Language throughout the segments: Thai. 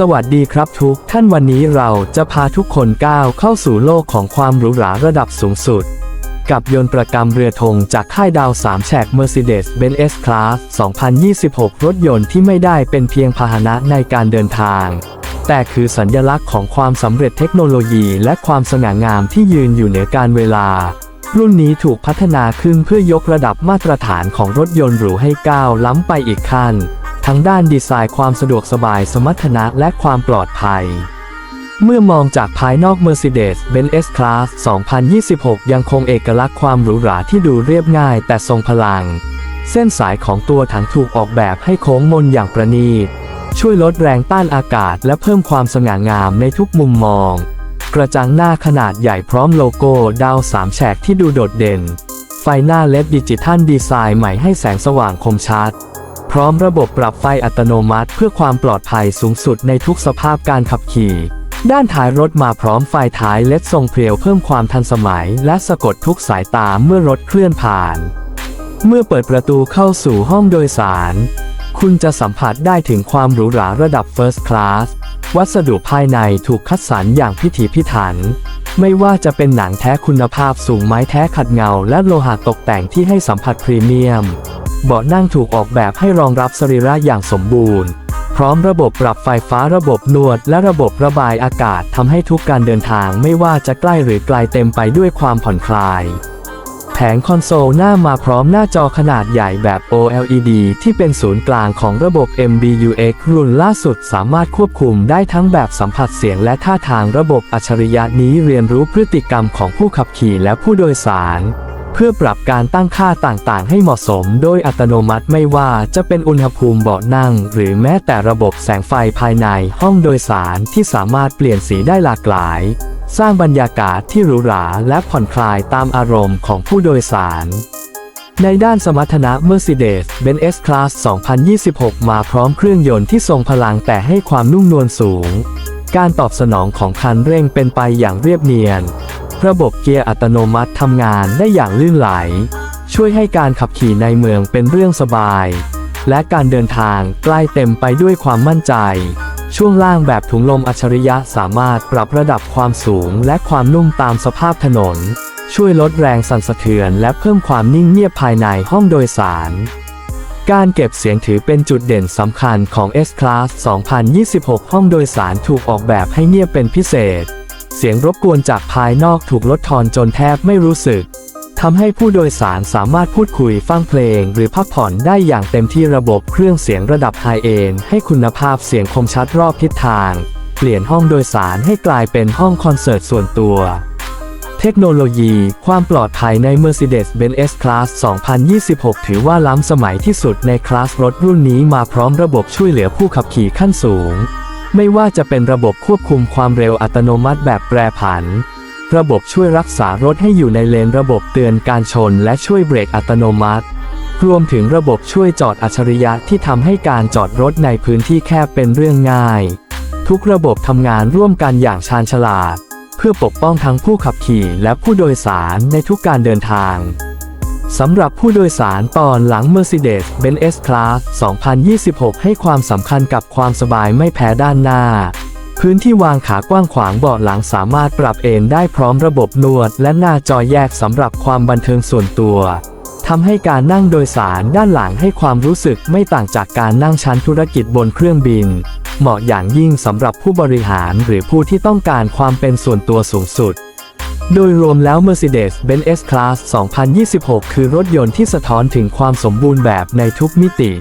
สวัสดีครับทุกท่านวันนี้เราจะพาทุกคนก้าวเข้าสู่โลกของความหรูหราระดับสูงสุด กับยนต์ประกำเรือธงจากค่ายดาวสามแฉก Mercedes-Benz S-Class 2026 รถยนต์ที่ไม่ได้เป็นเพียงพาหนะในการเดินทาง แต่คือสัญญลักษณ์ของความสำเร็จเทคโนโลยีและความสง่างามที่ยืนอยู่เหนือการเวลา รุ่นนี้ถูกพัฒนาขึ้นเพื่อยกระดับมาตรฐานของรถยนต์หรูให้ก้าวล้ำไปอีกขั้น ทั้งด้านดีไซน์ความสะดวกสบายสมรรถนะและความปลอดภัย เมื่อมองจากภายนอก Mercedes-Benz S-Class 2026 ยังคงเอกลักษณ์ความหรูหราที่ดูเรียบง่ายแต่ทรงพลัง เส้นสายของตัวถังถูกออกแบบให้โค้งมนอย่างประณีต ช่วยลดแรงต้านอากาศและเพิ่มความสง่างามในทุกมุมมอง กระจังหน้าขนาดใหญ่พร้อมโลโก้ดาวสามแฉกที่ดูโดดเด่น ไฟหน้าเล็ดดิจิทัลดีไซน์ใหม่ให้แสงสว่างคมชัด พร้อมระบบปรับไฟอัตโนมัติ เพื่อความปลอดภัยสูงสุดในทุกสภาพการขับขี่ ด้านท้ายรถมาพร้อมไฟท้ายเลดทรงเพรียวเพิ่มความทันสมัย และสะกดทุกสายตาเมื่อรถเคลื่อนผ่าน เมื่อเปิดประตูเข้าสู่ห้องโดยสาร คุณจะสัมผัสได้ถึงความหรูหราระดับ First Class วัสดุภายในถูกคัดสรรอย่างพิถีพิถัน ไม่ว่าจะเป็นหนังแท้คุณภาพสูงไม้แท้ขัดเงา และโลหะตกแต่งที่ให้สัมผัสพรีเมียม เบาะนั่งถูกออกแบบให้รองรับสรีระอย่างสมบูรณ์ พร้อมระบบปรับไฟฟ้าระบบนวด และระบบระบายอากาศทำให้ทุกการเดินทางไม่ว่าจะใกล้หรือไกลเต็มไปด้วยความผ่อนคลาย แผงคอนโซลหน้ามาพร้อมหน้าจอขนาดใหญ่แบบ OLED ที่เป็นศูนย์กลางของระบบ MBUX รุ่นล่าสุดสามารถควบคุมได้ทั้งแบบสัมผัสเสียงและท่าทางระบบอัจฉริยะนี้เรียนรู้พฤติกรรมของผู้ขับขี่และผู้โดยสาร เพื่อปรับการตั้งค่าต่างๆ ให้เหมาะสม โดยอัตโนมัติไม่ว่าจะเป็นอุณหภูมิเบาะนั่ง หรือแม้แต่ระบบแสงไฟภายในห้องโดยสารที่สามารถเปลี่ยนสีได้หลากหลาย สร้างบรรยากาศที่หรูหราและผ่อนคลายตามอารมณ์ของผู้โดยสารในด้านสมรรถนะ Mercedes-Benz S-Class 2026 มาพร้อมเครื่องยนต์ที่ทรงพลังแต่ให้ความนุ่มนวลสูง การตอบสนองของคันเร่งเป็นไปอย่างเรียบเนียน ระบบเกียร์อัตโนมัติทำงานได้อย่างลื่นไหล ช่วยให้การขับขี่ในเมืองเป็นเรื่องสบาย และการเดินทางใกล้เต็มไปด้วยความมั่นใจ ช่วงล่างแบบถุงลมอัจฉริยะสามารถปรับระดับความสูงและความนุ่มตามสภาพถนน ช่วยลดแรงสั่นสะเทือนและเพิ่มความนิ่งเงียบภายในห้องโดยสารการเก็บเสียงถือเป็นจุดเด่นสำคัญของ S-Class 2026 ห้องโดยสารถูกออกแบบให้เงียบเป็นพิเศษ เสียงรบกวนจากภายนอกถูกลดทอนจนแทบไม่รู้สึกทำให้ผู้โดยสารสามารถพูดคุยฟังเพลง หรือพักผ่อนได้อย่างเต็มที่ระบบเครื่องเสียงระดับไฮเอนให้คุณภาพเสียงคมชัดรอบทิศทาง เปลี่ยนห้องโดยสารให้กลายเป็นห้องคอนเสิร์ตส่วนตัว เทคโนโลยี ความปลอดภัยใน Mercedes-Benz S-Class 2026 ถือว่าล้ำสมัยที่สุดในคลาสรถรุ่นนี้มาพร้อมระบบช่วยเหลือผู้ขับขี่ขั้นสูง ไม่ว่าจะเป็นระบบควบคุมความเร็วอัตโนมัติแบบแปรผัน ระบบช่วยรักษารถให้อยู่ในเลนระบบเตือนการชนและช่วยเบรกอัตโนมัติ รวมถึงระบบช่วยจอดอัจฉริยะที่ทำให้การจอดรถในพื้นที่แคบเป็นเรื่องง่าย ทุกระบบทำงานร่วมกันอย่างชาญฉลาด เพื่อปกป้องทั้งผู้ขับขี่และผู้โดยสารในทุกการเดินทาง สำหรับผู้โดยสารตอนหลัง Mercedes-Benz S-Class 2026 ให้ความสำคัญกับความสบายไม่แพ้ด้านหน้า พื้นที่วางขากว้างขวางเบาะหลังสามารถปรับเอนได้พร้อมระบบนวด และหน้าจอแยกสำหรับความบันเทิงส่วนตัวทำให้การนั่งโดยสารด้านหลังให้ความรู้สึกไม่ต่างจากการนั่งชั้นธุรกิจบนเครื่องบิน เหมาะอย่างยิ่งสำหรับผู้บริหารหรือผู้ที่ต้องการความเป็นส่วนตัวสูงสุด โดยรวมแล้ว Mercedes-Benz S-Class 2026 คือรถยนต์ที่สะท้อนถึงความสมบูรณ์แบบในทุกมิติ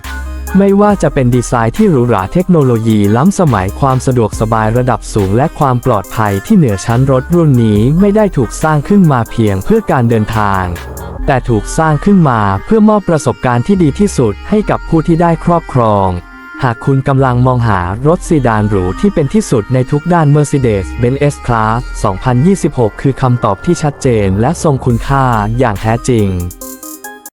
ไม่ว่าจะเป็นดีไซน์ที่หรูหราเทคโนโลยีล้ำสมัยความสะดวกสบายระดับสูงและความปลอดภัยที่เหนือชั้นรถรุ่นนี้ไม่ได้ถูกสร้างขึ้นมาเพียงเพื่อการเดินทาง แต่ถูกสร้างขึ้นมาเพื่อมอบประสบการณ์ที่ดีที่สุดให้กับผู้ที่ได้ครอบครอง หากคุณกำลังมองหารถซีดานหรูที่เป็นที่สุดในทุกด้าน Mercedes-Benz S-Class 2026 คือคำตอบที่ชัดเจนและทรงคุณค่าอย่างแท้จริง